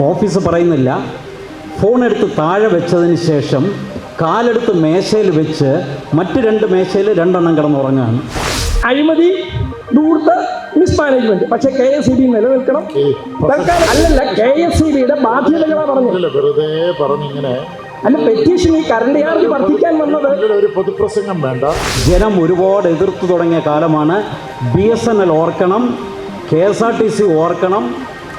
Office പറയുന്നില്ല. Phone എടുത്ത് താഴെ വെച്ചതിന് ശേഷം കാലെടുത്ത് മേശയിൽ വെച്ച് മറ്റ് രണ്ട് മേശയിൽ രണ്ടെണ്ണം കിടന്നുറങ്ങാണ് അഴിമതി ദൂർത്ത് മിസ്മാനേജ്മെന്റ് പക്ഷെ കെ എസ് ഇ ബി നിലനിൽക്കണം അല്ലല്ല കെ എസ് ഇ ബിയുടെ ബാധ്യതകളാ പറഞ്ഞു വെറുതെ പറഞ്ഞിങ്ങനെ അല്ല പെറ്റീഷൻ ഈ കറണ്ട് ചാർജ് വർദ്ധിക്കാൻ വന്നത്. ഒരു പൊതുപ്രസംഗം വേണ്ട. ജനം ഒരുപാട് എതിർത്തു തുടങ്ങിയ കാലമാണ്. ബി എസ് എൻ എൽ ഓർക്കണം K S R T C ഓർക്കണം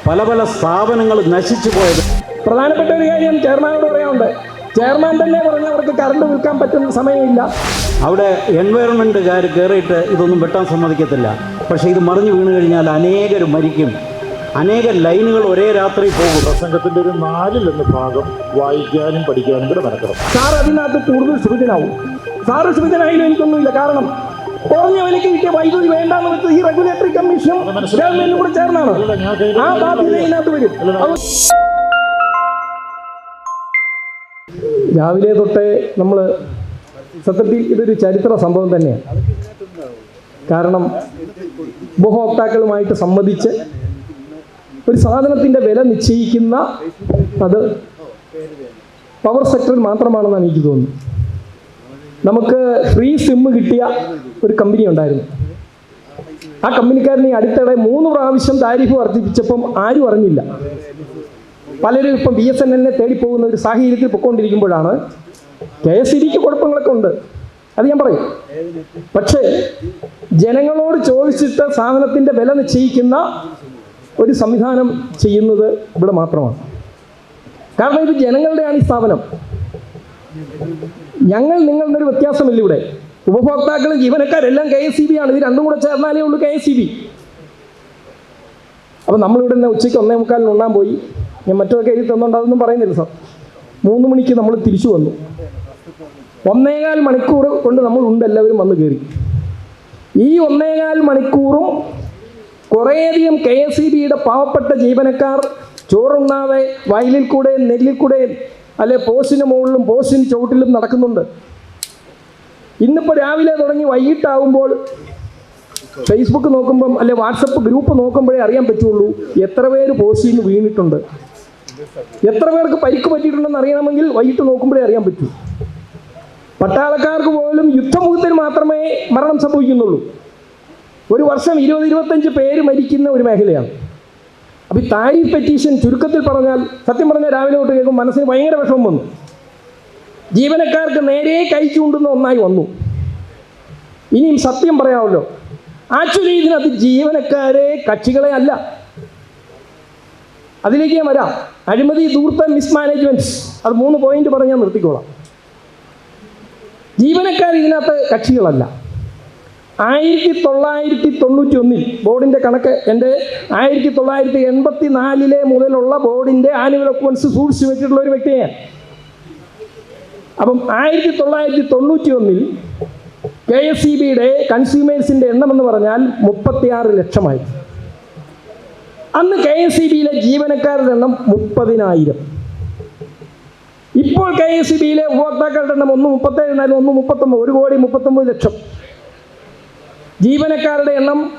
പല പല സ്ഥാപനങ്ങൾ നശിച്ചു പോയത്. പ്രധാനപ്പെട്ട ഒരു കാര്യം ചെയർമാനോട് പറയാനുണ്ട്. ചെയർമാൻ തന്നെ പറഞ്ഞ അവർക്ക് കറണ്ട് വിൽക്കാൻ പറ്റുന്ന സമയമില്ല. അവിടെ എൻവയറൺമെന്റുകാർ കയറിയിട്ട് ഇതൊന്നും വെട്ടാൻ സമ്മതിക്കത്തില്ല. പക്ഷേ ഇത് മറിഞ്ഞു വീണ് കഴിഞ്ഞാൽ അനേകർ മരിക്കും. അനേക ലൈനുകൾ ഒരേ രാത്രി പോകും. പ്രസംഗത്തിന്റെ ഒരു നാലിലൊന്ന് ഭാഗം വായിക്കാനും പഠിക്കാനും കൂടെ നടക്കണം സാർ അതിനകത്ത് കൂടുതൽ ശ്രമിതനാവും സാറ് ശ്രമിതനായാലും എനിക്കൊന്നുമില്ല. കാരണം കുറഞ്ഞ വിലയ്ക്ക് കിട്ടിയ വൈദ്യുതി വേണ്ടാന്ന് വെച്ചത് ഈ റെഗുലേറ്ററി കമ്മീഷൻ ഗവൺമെന്റും കൂടെ ചേർന്നാണ്. ആ ബാധ്യത ഇതിനകത്ത് വരും. രാവിലെ തൊട്ടേ നമ്മൾ സത്യത്തിൽ ഇതൊരു ചരിത്ര സംഭവം തന്നെയാണ്. കാരണം ഉപഭോക്താക്കളുമായിട്ട് സംബന്ധിച്ച് ഒരു സാധനത്തിന്റെ വില നിശ്ചയിക്കുന്ന അത് പവർ സെക്ടറിൽ മാത്രമാണെന്നാണ് എനിക്ക് തോന്നുന്നത്. നമുക്ക് ഫ്രീ സിം കിട്ടിയ ഒരു കമ്പനി ഉണ്ടായിരുന്നു. ആ കമ്പനിക്കാരനെ അടുത്തിടെ മൂന്ന് പ്രാവശ്യം താരിഫ് വർദ്ധിപ്പിച്ചപ്പം ആരും അറിഞ്ഞില്ല. പലരും ഇപ്പം ബി എസ് എൻ എല്ലിനെ തേടിപ്പോകുന്ന ഒരു സാഹചര്യത്തിൽ പൊക്കോണ്ടിരിക്കുമ്പോഴാണ് കെ എസ് ഇ ഡിക്ക് കുഴപ്പങ്ങളൊക്കെ ഉണ്ട്. അത് ഞാൻ പറയും. പക്ഷേ ജനങ്ങളോട് ചോദിച്ചിട്ട് സാധനത്തിന്റെ വില നിശ്ചയിക്കുന്ന ഒരു സംവിധാനം ചെയ്യുന്നത് ഇവിടെ മാത്രമാണ്. കാരണം ഇത് ജനങ്ങളുടെയാണ് ഈ സ്ഥാപനം. ഞങ്ങൾ നിങ്ങളുടെ ഒരു വ്യത്യാസമില്ല ഇവിടെ. ഉപഭോക്താക്കളും ജീവനക്കാരെല്ലാം കെ എസ് സി ബി ആണ്. ഇത് രണ്ടും കൂടെ ചേർന്നാലേ ഉള്ളൂ കെ എസ് സി ബി അപ്പം നമ്മളിവിടെ നിന്ന് ഉച്ചയ്ക്ക് ഒന്നേ മുക്കാലിന് ഉണ്ണാൻ പോയി. ഞാൻ മറ്റൊക്കെ എഴുതി തന്നുകൊണ്ട് അതൊന്നും പറയുന്നില്ല സാർ. മൂന്ന് മണിക്ക് നമ്മൾ തിരിച്ചു വന്നു. ഒന്നേകാൽ മണിക്കൂർ കൊണ്ട് നമ്മൾ ഉണ്ട് എല്ലാവരും വന്ന് കയറി. ഈ ഒന്നേകാൽ മണിക്കൂറും കുറേയധികം കെ എസ് ഇ ബിയുടെ പാവപ്പെട്ട ജീവനക്കാർ ചോറുണ്ണാതെ വയലിൽ കൂടെ നെല്ലിൽ കൂടെ അല്ലെ പോസ്റ്റിന് മുകളിലും പോസ്റ്റിന് ചുവട്ടിലും നടക്കുന്നുണ്ട്. ഇന്നിപ്പോൾ രാവിലെ തുടങ്ങി വൈകിട്ടാവുമ്പോൾ ഫേസ്ബുക്ക് നോക്കുമ്പം അല്ലെ വാട്സപ്പ് ഗ്രൂപ്പ് നോക്കുമ്പോഴേ അറിയാൻ പറ്റുള്ളൂ എത്ര പേര് പോസ്റ്റിൽ നിന്ന് വീണിട്ടുണ്ട്. എത്ര പേർക്ക് പരിക്ക് പറ്റിയിട്ടുണ്ടെന്ന് അറിയണമെങ്കിൽ വൈകിട്ട് നോക്കുമ്പോഴേ അറിയാൻ പറ്റൂ. പട്ടാളക്കാർക്ക് പോലും യുദ്ധമുഖത്തിന് മാത്രമേ മരണം സംഭവിക്കുന്നുള്ളൂ. ഒരു വർഷം ഇരുപത് ഇരുപത്തഞ്ച് പേര് മരിക്കുന്ന ഒരു മേഖലയാണ്. അപ്പോൾ ഈ താരിഫ് പെറ്റീഷൻ ചുരുക്കത്തിൽ പറഞ്ഞാൽ സത്യം പറഞ്ഞാൽ രാവിലെ തൊട്ട് കേൾക്കും മനസ്സിന് ഭയങ്കര വിഷമം വന്നു. ജീവനക്കാർക്ക് നേരെ കൈ ചൂണ്ടുന്ന ഒന്നായി വന്നു. ഇനിയും സത്യം പറയാമല്ലോ. ആക്ച്വലി ഇതിനകത്ത് ജീവനക്കാരെ കക്ഷികളെ അല്ല. അതിലേക്ക് ഞാൻ വരാം. അഴിമതി ദൂർത്ത മിസ്മാനേജ്മെന്റ്സ് അത് മൂന്ന് പോയിന്റ് പറഞ്ഞ് ഞാൻ നിർത്തിക്കോളാം. ജീവനക്കാർ ഇതിനകത്ത് കക്ഷികളല്ല. ആയിരത്തി തൊള്ളായിരത്തി തൊണ്ണൂറ്റി ഒന്നിൽ ബോർഡിന്റെ കണക്ക് എന്റെ ആയിരത്തി തൊള്ളായിരത്തി എൺപത്തി നാലിലെ മുതലുള്ള ബോർഡിന്റെ ആനുവൽ അക്കൗണ്ട്സ് സൂക്ഷിച്ചു വെച്ചിട്ടുള്ള ഒരു വ്യക്തിയാണ് അപ്പം ആയിരത്തി തൊള്ളായിരത്തി തൊണ്ണൂറ്റി ഒന്നിൽ കെ എസ് സി ബിയുടെ കൺസ്യൂമേഴ്സിന്റെ എണ്ണം എന്ന് പറഞ്ഞാൽ മുപ്പത്തിയാറ് ലക്ഷമായി അന്ന് കെ എസ് സി ബിയിലെ ജീവനക്കാരുടെ എണ്ണം മുപ്പതിനായിരം. ഇപ്പോൾ കെ എസ് സി ബിയിലെ ഉപഭോക്താക്കളുടെ എണ്ണം ഒന്ന് മുപ്പത്തേഴ് എന്നാലും ഒന്ന് മുപ്പത്തൊമ്പത് ഒരു കോടി മുപ്പത്തൊമ്പത് ലക്ഷം. ജീവനക്കാരുടെ എണ്ണം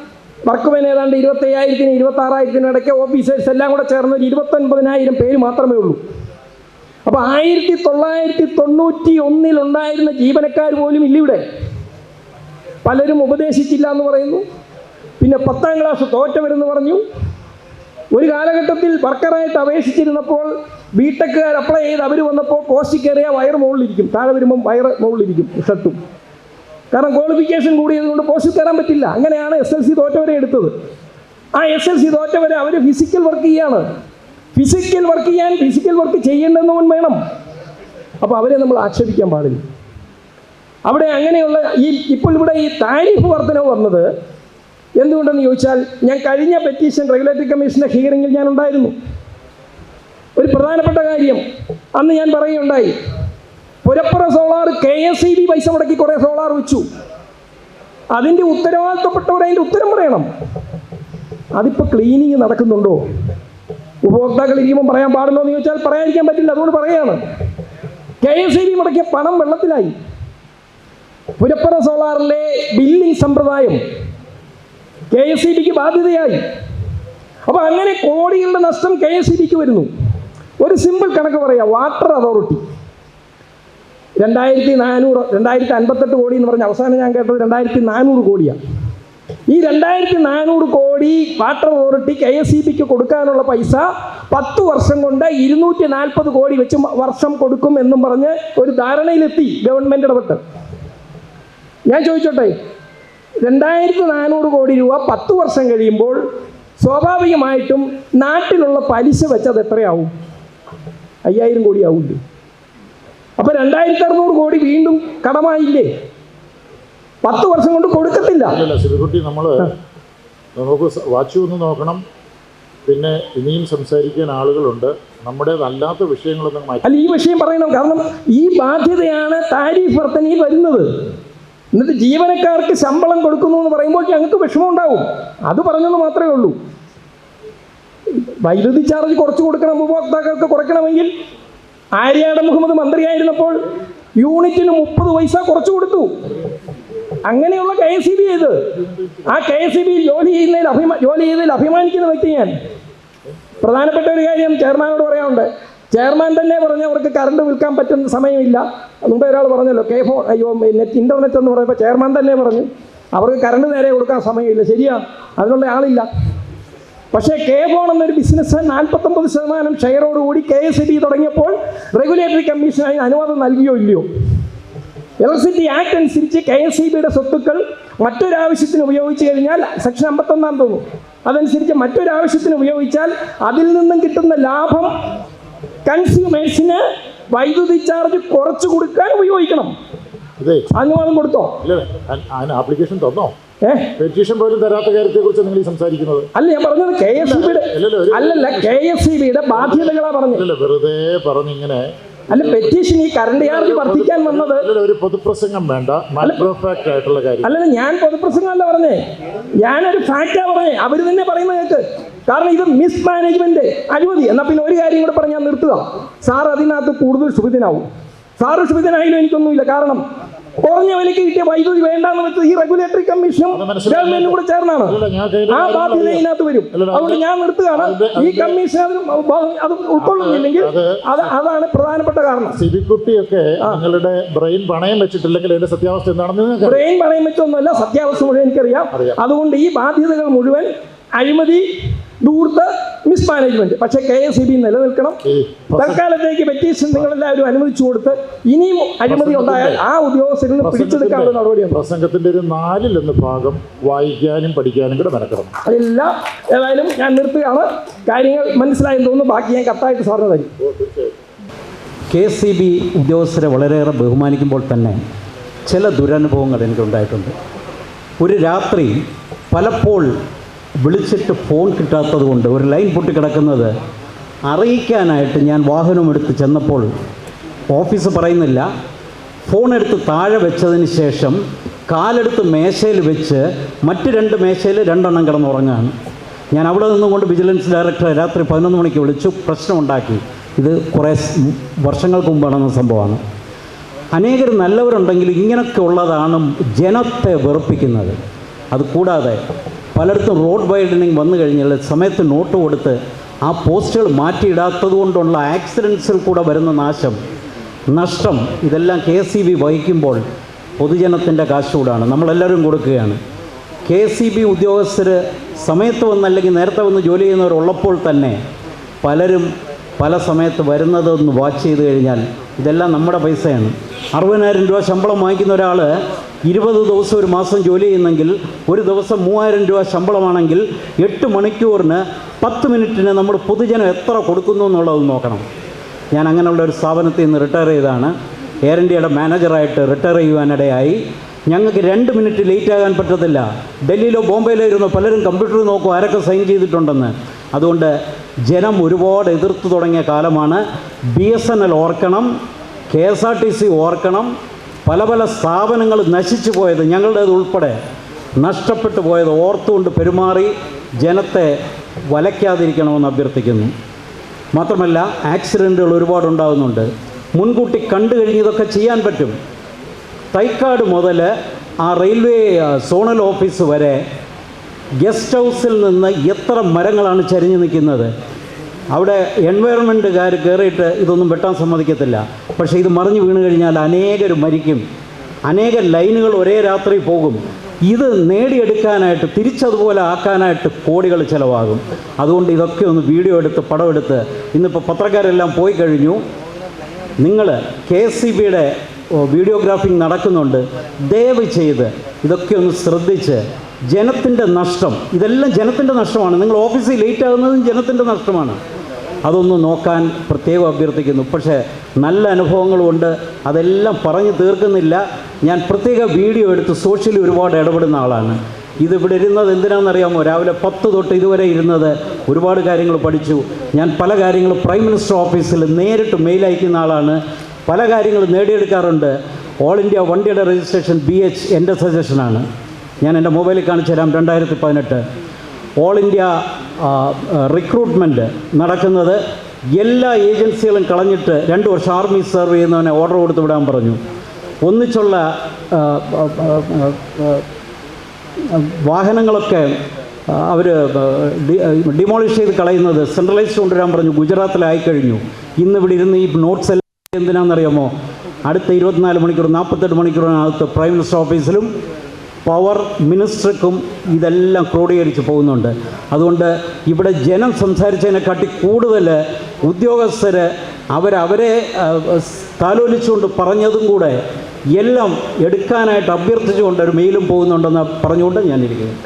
വർക്കുമെൻ ഏതാണ്ട് ഇരുപത്തി അയ്യായിരത്തിന് ഇരുപത്തി ആറായിരത്തിന് ഇടയ്ക്ക് ഓഫീസേഴ്സ് എല്ലാം കൂടെ ചേർന്ന് ഒരു ഇരുപത്തൊൻപതിനായിരം പേര് മാത്രമേ ഉള്ളൂ. അപ്പോൾ ആയിരത്തി തൊള്ളായിരത്തി തൊണ്ണൂറ്റി ഒന്നിൽ ഉണ്ടായിരുന്ന ജീവനക്കാർ പോലും ഇല്ല ഇവിടെ. പലരും ഉപദേശിച്ചില്ല എന്ന് പറയുന്നു. പിന്നെ പത്താം ക്ലാസ് തോറ്റവരെന്ന് പറഞ്ഞു. ഒരു കാലഘട്ടത്തിൽ വർക്കറായിട്ട് അപേക്ഷിച്ചിരുന്നപ്പോൾ ബിടെക്കുകാർ അപ്ലൈ ചെയ്ത് അവർ വന്നപ്പോൾ കോശിക്കേറിയ കയറിയ വയർ മുകളിലിരിക്കും. താഴെ വരുമ്പം വയർ മുകളിലിരിക്കും ഷർട്ടും. കാരണം ക്വാളിഫിക്കേഷൻ കൂടിയത് കൊണ്ട് പോസ്റ്റിൽ തരാൻ പറ്റില്ല. അങ്ങനെയാണ് എസ് എൽ സി തോറ്റവരെ എടുത്തത്. ആ എസ് എൽ സി തോറ്റവരെ അവർ ഫിസിക്കൽ വർക്ക് ചെയ്യാണ്. ഫിസിക്കൽ വർക്ക് ചെയ്യാൻ ഫിസിക്കൽ വർക്ക് ചെയ്യേണ്ടെന്നവൻ വേണം. അപ്പോൾ അവരെ നമ്മൾ ആക്ഷേപിക്കാൻ പാടില്ല. അവിടെ അങ്ങനെയുള്ള ഈ ഇപ്പോൾ ഇവിടെ ഈ താരിഫ് വർധനവ് വന്നത് എന്തുകൊണ്ടെന്ന് ചോദിച്ചാൽ ഞാൻ കഴിഞ്ഞ പെറ്റീഷൻ റെഗുലേറ്ററി കമ്മീഷന്റെ ഹിയറിങ്ങിൽ ഞാൻ ഉണ്ടായിരുന്നു. ഒരു പ്രധാനപ്പെട്ട കാര്യം. അന്ന് ഞാൻ പറയുകയുണ്ടായി. പുരപ്പുറ solar K S E B പൈസ മുടക്കി കുറേ സോളാർ വെച്ചു. അതിന്റെ ഉത്തരവാദിത്തപ്പെട്ടവർ അതിന്റെ ഉത്തരം പറയണം. അതിപ്പോൾ ക്ലീനിങ് നടക്കുന്നുണ്ടോ? ഉപഭോക്താക്കൾ ഇരിക്കുമ്പോൾ പറയാൻ പാടില്ലോ എന്ന് ചോദിച്ചാൽ പറയാതിരിക്കാൻ പറ്റില്ല അതുകൊണ്ട് പറയാണ്. കെ എസ് ഇ ബി മുടക്കിയ പണം വെള്ളത്തിലായി. പുരപ്പുറ സോളാറിലെ ബില്ലിംഗ് സമ്പ്രദായം കെ എസ് ഇ ബിക്ക് ബാധ്യതയായി. അപ്പോൾ അങ്ങനെ കോടികളുടെ നഷ്ടം കെ എസ് ഇ ബിക്ക് വരുന്നു. ഒരു സിമ്പിൾ കണക്ക് പറയാം വാട്ടർ അതോറിറ്റി രണ്ടായിരത്തി നാനൂറ് രണ്ടായിരത്തി അൻപത്തെട്ട് കോടി എന്ന് പറഞ്ഞ അവസാനം ഞാൻ കേട്ടത് രണ്ടായിരത്തി നാനൂറ് കോടിയാണ് ഈ രണ്ടായിരത്തി നാനൂറ് കോടി water authority K S E ബിക്ക് കൊടുക്കാനുള്ള പൈസ പത്ത് വർഷം കൊണ്ട് ഇരുന്നൂറ്റി നാൽപ്പത് കോടി വെച്ച് വർഷം കൊടുക്കും എന്നും പറഞ്ഞ് ഒരു ധാരണയിലെത്തി ഗവൺമെന്റ് ഇടപെട്ട്. ഞാൻ ചോദിച്ചോട്ടെ രണ്ടായിരത്തി നാനൂറ് കോടി രൂപ പത്ത് വർഷം കഴിയുമ്പോൾ സ്വാഭാവികമായിട്ടും നാട്ടിലുള്ള പലിശ വെച്ചത് എത്രയാവും? അയ്യായിരം കോടി അപ്പോൾ രണ്ടായിരത്തി അറുന്നൂറ് കോടി വീണ്ടും കടമായില്ലേ? പത്ത് വർഷം കൊണ്ട് കൊടുക്കത്തില്ല. നമ്മൾ നമുക്ക് വാച്ച് ഒന്ന് നോക്കണം. പിന്നെ ഇനിയും സംസാരിക്കാൻ ആളുകളുണ്ട്. നമ്മുടെ അല്ലാത്ത വിഷയങ്ങളൊന്നും മാറ്റി അല്ല ഈ വിഷയം പറയണം. കാരണം ഈ ബാധ്യതയാണ് താരിഫ് വർധനയിൽ വരുന്നത്. എന്നിട്ട് ജീവനക്കാർക്ക് ശമ്പളം കൊടുക്കുന്നു എന്ന് പറയുമ്പോൾ ഞങ്ങൾക്ക് വിഷമം ഉണ്ടാവും അത് പറഞ്ഞെന്ന് മാത്രമേ ഉള്ളൂ. വൈദ്യുതി ചാർജ് കുറച്ച് കൊടുക്കണം ഉപഭോക്താക്കൾക്ക് കുറയ്ക്കണമെങ്കിൽ ആര്യാട മുഹമ്മദ് മന്ത്രിയായിരുന്നപ്പോൾ യൂണിറ്റിന് മുപ്പത് പൈസ കുറച്ചു കൊടുത്തു. അങ്ങനെയുള്ള കെ എസ് ബി ഇത്. ആ കെ എസ് ബി ജോലി ചെയ്യുന്നതിൽ അഭിമാ ജോലി ചെയ്തതിൽ അഭിമാനിക്കുന്ന വ്യക്തി ഞാൻ. പ്രധാനപ്പെട്ട ഒരു കാര്യം ചെയർമാനോട് പറയാനുണ്ട്. ചെയർമാൻ തന്നെ പറഞ്ഞു അവർക്ക് കറണ്ട് വിൽക്കാൻ പറ്റുന്ന സമയമില്ല. മുമ്പേ ഒരാൾ പറഞ്ഞല്ലോ കെ ഫോൺ അയ്യോ നെറ്റ് ഇന്റർനെറ്റ് എന്ന് പറയുമ്പോൾ ചെയർമാൻ തന്നെ പറഞ്ഞു അവർക്ക് കറണ്ട് നേരെ കൊടുക്കാൻ സമയമില്ല. ശരിയാ അതിനുള്ള ആളില്ല. പക്ഷേ കെ ഫോൺ എന്നൊരു ബിസിനസ് നാൽപ്പത്തൊമ്പത് ശതമാനം ഷെയറോടുകൂടി കെ എസ് ബി തുടങ്ങിയപ്പോൾ റെഗുലേറ്ററി കമ്മീഷൻ അതിന് അനുവാദം നൽകിയോ ഇല്ലയോ? ഇലക്ട്രിസിറ്റി ആക്ട് അനുസരിച്ച് കെ എസ് ഇ ബിയുടെ സ്വത്തുക്കൾ മറ്റൊരാവശ്യത്തിന് ഉപയോഗിച്ച് കഴിഞ്ഞാൽ സെക്ഷൻ അമ്പത്തൊന്നാം തോന്നും. അതനുസരിച്ച് മറ്റൊരാവശ്യത്തിന് ഉപയോഗിച്ചാൽ അതിൽ നിന്നും കിട്ടുന്ന ലാഭം കൺസ്യൂമേഴ്സിന് വൈദ്യുതി ചാർജ് കുറച്ചു കൊടുക്കാൻ ഉപയോഗിക്കണം. അനുവാദം കൊടുത്തോ? ആപ്ലിക്കേഷൻ തന്നോ? പെറ്റീഷൻ പോലും തരാത്ത കാര്യത്തെക്കുറിച്ച് നിങ്ങൾ ഈ സംസാരിക്കുന്നത്. അല്ല ഞാൻ പറഞ്ഞത് കെ എസ് ബിയുടെ അല്ലല്ല കെ എസ് ബിയുടെ ബാധ്യതകളാ പറഞ്ഞു വെറുതെ പറഞ്ഞിങ്ങനെ അല്ല പെറ്റീഷൻ ഈ കറണ്ട് ചാർജ് വർദ്ധിക്കാൻ വന്നത് ഒരു പൊതുപ്രസംഗം വേണ്ട. ഫാക്ട് ആയിട്ടുള്ള കാര്യം. അല്ലല്ല ഞാൻ പൊതുപ്രസംഗമല്ല പറഞ്ഞേ. ഞാനൊരു ഫാക്റ്റാ പറഞ്ഞേ. അവർ തന്നെ പറയുന്നത് കേക്ക്. കാരണം ഇത് മിസ് മാനേജ്മെന്റ് അഴിമതി എന്നാ പിന്നെ ഒരു കാര്യം കൂടെ പറഞ്ഞാൽ നിർത്തുക. സാർ അതിനകത്ത് കൂടുതൽ ശുഭിതനാവും. സാറ് ശുഭിതനായാലും എനിക്കൊന്നുമില്ല. കാരണം കുറഞ്ഞ വിലയ്ക്ക് കിട്ടിയ വൈദ്യുതി വേണ്ടെന്ന് വെച്ചത് ഈ റെഗുലേറ്ററി കമ്മീഷൻ ഗവൺമെന്റും കൂടെ ചേർന്നാണ്. ആ ബാധ്യത ഇതിനകത്ത് വരും. അതുകൊണ്ട് ഞാൻ നിർത്തുകയാണ്. ഈ കമ്മീഷൻ അതിന് അത് ഉൾക്കൊള്ളുന്നില്ലെങ്കിൽ അത് അതാണ് പ്രധാനപ്പെട്ട കാരണം. സിബിക്കുട്ടിയൊക്കെ നിങ്ങളുടെ ബ്രെയിൻ പണയം വെച്ചിട്ടില്ലെങ്കിൽ അതിന്റെ സത്യാവസ്ഥ എന്താണെന്ന് ബ്രെയിൻ പണയം വെച്ചൊന്നുമല്ല സത്യാവസ്ഥ മുഴുവൻ എനിക്കറിയാം. അതുകൊണ്ട് ഈ ബാധ്യതകൾ മുഴുവൻ അഴിമതി ധൂർത്ത് മിസ്മാനേജ്മെന്റ് പക്ഷേ കെ എസ് ഇ ബി നിലനിൽക്കണം. തൽക്കാലത്തേക്ക് പെറ്റീഷൻ നിങ്ങളെല്ലാവരും അനുവദിച്ചു കൊടുത്ത് ഇനിയും അഴിമതി ഉണ്ടായാൽ ആ ഉദ്യോഗസ്ഥരിൽ നിന്ന് പിടിച്ചെടുക്കാനുള്ള നടപടിയാണ്. പ്രസംഗത്തിന്റെ ഒരു നാലിലൊന്ന് ഭാഗം വായിക്കാനും പഠിക്കാനും കൂടെ നടക്കണം. അതെല്ലാം ഏതായാലും ഞാൻ നിർത്തുകയാണ്. കാര്യങ്ങൾ മനസ്സിലായെന്ന് തോന്നുന്നു. ബാക്കി ഞാൻ കത്തായിട്ട് സാറിന് തരും. കെ എസ് സി ബി ഉദ്യോഗസ്ഥരെ വളരെയേറെ ബഹുമാനിക്കുമ്പോൾ തന്നെ ചില ദുരനുഭവങ്ങൾ എനിക്കുണ്ടായിട്ടുണ്ട്. ഒരു രാത്രി പലപ്പോൾ വിളിച്ചിട്ട് ഫോൺ കിട്ടാത്തത് കൊണ്ട് ഒരു ലൈൻ പൊട്ടിക്കിടക്കുന്നത് അറിയിക്കാനായിട്ട് ഞാൻ വാഹനമെടുത്ത് ചെന്നപ്പോൾ ഓഫീസ് പറയുന്നില്ല. ഫോൺ എടുത്ത് താഴെ വെച്ചതിന് ശേഷം കാലെടുത്ത് മേശയിൽ വെച്ച് മറ്റ് രണ്ട് മേശയിൽ രണ്ടെണ്ണം കിടന്നുറങ്ങാണ്. ഞാൻ അവിടെ നിന്നുകൊണ്ട് വിജിലൻസ് ഡയറക്ടറെ രാത്രി പതിനൊന്ന് മണിക്ക് വിളിച്ചു പ്രശ്നമുണ്ടാക്കി. ഇത് കുറേ വർഷങ്ങൾക്ക് മുമ്പ് നടന്ന സംഭവമാണ്. അനേകർ നല്ലവരുണ്ടെങ്കിൽ ഇങ്ങനെയൊക്കെ ഉള്ളതാണ് ജനത്തെ വെറുപ്പിക്കുന്നത്. അത് കൂടാതെ പലയിടത്തും റോഡ് വൈഡനിങ് വന്നു കഴിഞ്ഞാൽ സമയത്ത് നോട്ട് കൊടുത്ത് ആ പോസ്റ്റുകൾ മാറ്റിയിടാത്തത് കൊണ്ടുള്ള ആക്സിഡൻസിൽ കൂടെ വരുന്ന നാശം നഷ്ടം ഇതെല്ലാം കെ സി ബി വഹിക്കുമ്പോൾ പൊതുജനത്തിന്റെ കാശുകൂടാണ്. നമ്മളെല്ലാവരും കൊടുക്കുകയാണ്. കെ സി ബി ഉദ്യോഗസ്ഥർ സമയത്ത് വന്ന് അല്ലെങ്കിൽ നേരത്തെ വന്ന് ജോലി ചെയ്യുന്നവരുള്ളപ്പോൾ തന്നെ പലരും പല സമയത്ത് വരുന്നതൊന്ന് വാച്ച് ചെയ്ത് കഴിഞ്ഞാൽ ഇതെല്ലാം നമ്മുടെ പൈസയാണ്. അറുപതിനായിരം രൂപ ശമ്പളം വാങ്ങിക്കുന്ന ഒരാൾ ഇരുപത് ദിവസം ഒരു മാസം ജോലി ചെയ്യുന്നെങ്കിൽ ഒരു ദിവസം മൂവായിരം രൂപ ശമ്പളമാണെങ്കിൽ എട്ട് മണിക്കൂറിന് പത്ത് മിനിറ്റിന് നമ്മൾ പൊതുജനം എത്ര കൊടുക്കുന്നു എന്നുള്ളത് നോക്കണം. ഞാൻ അങ്ങനെയുള്ള ഒരു സ്ഥാപനത്തിൽ നിന്ന് റിട്ടയർ ചെയ്താണ് എയർ ഇന്ത്യയുടെ മാനേജറായിട്ട് റിട്ടയർ ചെയ്യുവാനിടയായി. ഞങ്ങൾക്ക് രണ്ട് മിനിറ്റ് ലേറ്റ് ആകാൻ പറ്റത്തില്ല. ഡൽഹിയിലോ ബോംബെയിലോ ഇരുന്നോ പലരും കമ്പ്യൂട്ടറിൽ നോക്കും ആരൊക്കെ സൈൻ ചെയ്തിട്ടുണ്ടെന്ന്. അതുകൊണ്ട് ജനം ഒരുപാട് എതിർത്ത് തുടങ്ങിയ കാലമാണ്. ബി ഓർക്കണം. കെ ഓർക്കണം. പല പല സ്ഥാപനങ്ങൾ നശിച്ചു പോയത് ഞങ്ങളുടേത് ഉൾപ്പെടെ നഷ്ടപ്പെട്ടു പോയത് ഓർത്തുകൊണ്ട് പെരുമാറി ജനത്തെ വലയ്ക്കാതിരിക്കണമെന്ന് അഭ്യർത്ഥിക്കുന്നു. മാത്രമല്ല ആക്സിഡന്റുകൾ ഒരുപാട് ഉണ്ടാകുന്നുണ്ട്. മുൻകൂട്ടി കണ്ടു കഴിഞ്ഞ് ഇതൊക്കെ ചെയ്യാൻ പറ്റും. തൈക്കാട് മുതൽ ആ റെയിൽവേ സോണൽ ഓഫീസ് വരെ ഗസ്റ്റ് ഹൗസിൽ നിന്ന് എത്ര മരങ്ങളാണ് ചരിഞ്ഞു നിൽക്കുന്നത്. അവിടെ എൻവയറമെന്റുകാർ കയറിയിട്ട് ഇതൊന്നും വെട്ടാൻ സമ്മതിക്കത്തില്ല. പക്ഷേ ഇത് മറിഞ്ഞു വീണ് കഴിഞ്ഞാൽ അനേകർ മരിക്കും. അനേക ലൈനുകൾ ഒരേ രാത്രി പോകും. ഇത് നേടിയെടുക്കാനായിട്ട് തിരിച്ചതുപോലെ ആക്കാനായിട്ട് കോടികൾ ചിലവാകും. അതുകൊണ്ട് ഇതൊക്കെ ഒന്ന് വീഡിയോ എടുത്ത് പടമെടുത്ത് ഇന്നിപ്പോൾ പത്രക്കാരെല്ലാം പോയി കഴിഞ്ഞു. നിങ്ങൾ കെ എസ് സി ബിയുടെ വീഡിയോഗ്രാഫിംഗ് നടക്കുന്നുണ്ട്. ദയവ് ചെയ്ത് ഇതൊക്കെ ഒന്ന് ശ്രദ്ധിച്ച് ജനത്തിന്റെ നഷ്ടം ഇതെല്ലാം ജനത്തിന്റെ നഷ്ടമാണ്. നിങ്ങൾ ഓഫീസിൽ ലേറ്റ് ആകുന്നതും ജനത്തിന്റെ നഷ്ടമാണ്. അതൊന്ന് നോക്കാൻ പ്രത്യേകം അഭ്യർത്ഥിക്കുന്നു. പക്ഷേ നല്ല അനുഭവങ്ങളുണ്ട് അതെല്ലാം പറഞ്ഞു തീർക്കുന്നില്ല. ഞാൻ പ്രത്യേക വീഡിയോ എടുത്ത് സോഷ്യലി ഒരുപാട് ഇടപെടുന്ന ആളാണ്. ഇതിവിടെ ഇരുന്നത് എന്തിനാണെന്നറിയാമോ? രാവിലെ പത്ത് തൊട്ട് ഇതുവരെ ഇരുന്നത് ഒരുപാട് കാര്യങ്ങൾ പഠിച്ചു. ഞാൻ പല കാര്യങ്ങളും പ്രൈം മിനിസ്റ്റർ ഓഫീസിൽ നേരിട്ട് മെയിൽ അയക്കുന്ന ആളാണ്. പല കാര്യങ്ങളും നേടിയെടുക്കാറുണ്ട്. ഓൾ ഇന്ത്യ വണ്ടിയുടെ രജിസ്ട്രേഷൻ ബി എച്ച് എന്റെ സജഷനാണ്. ഞാൻ എന്റെ മൊബൈലിൽ കാണിച്ചു തരാം രണ്ടായിരത്തി പതിനെട്ട്. ഓൾ ഇന്ത്യ റിക്രൂട്ട്മെന്റ് നടക്കുന്നത് എല്ലാ ഏജൻസികളും കളഞ്ഞിട്ട് രണ്ട് വർഷം ആർമി സെർവ് ചെയ്യുന്നവനെ ഓർഡർ കൊടുത്ത് വിടാൻ പറഞ്ഞു. ഒന്നിച്ചുള്ള വാഹനങ്ങളൊക്കെ അവർ ഡിമോളിഷ് ചെയ്ത് കളയുന്നത് സെൻട്രലൈസ് കൊണ്ടുവരാൻ പറഞ്ഞു. ഗുജറാത്തിലായി കഴിഞ്ഞു. ഇന്ന് ഇവിടെ ഇരുന്ന് ഈ നോട്ട്സ് എല്ലാം എന്തിനാണെന്നറിയാമോ? അടുത്ത ഇരുപത്തിനാല് മണിക്കൂർ നാൽപ്പത്തെട്ട് മണിക്കൂറിനകത്ത് പ്രൈം മിനിസ്റ്റർ ഓഫീസിലും പവർ മിനിസ്റ്റർക്കും ഇതെല്ലാം ക്രോഡീകരിച്ച് പോകുന്നുണ്ട്. അതുകൊണ്ട് ഇവിടെ ജനം സംസാരിച്ചതിനെക്കാട്ടി കൂടുതൽ ഉദ്യോഗസ്ഥർ അവരവരെ താലോലിച്ചുകൊണ്ട് പറഞ്ഞതും കൂടെ എല്ലാം എടുക്കാനായിട്ട് അഭ്യർത്ഥിച്ചുകൊണ്ട് ഒരു മെയിലും പോകുന്നുണ്ടെന്ന് പറഞ്ഞുകൊണ്ട് ഞാനിരിക്കുന്നു.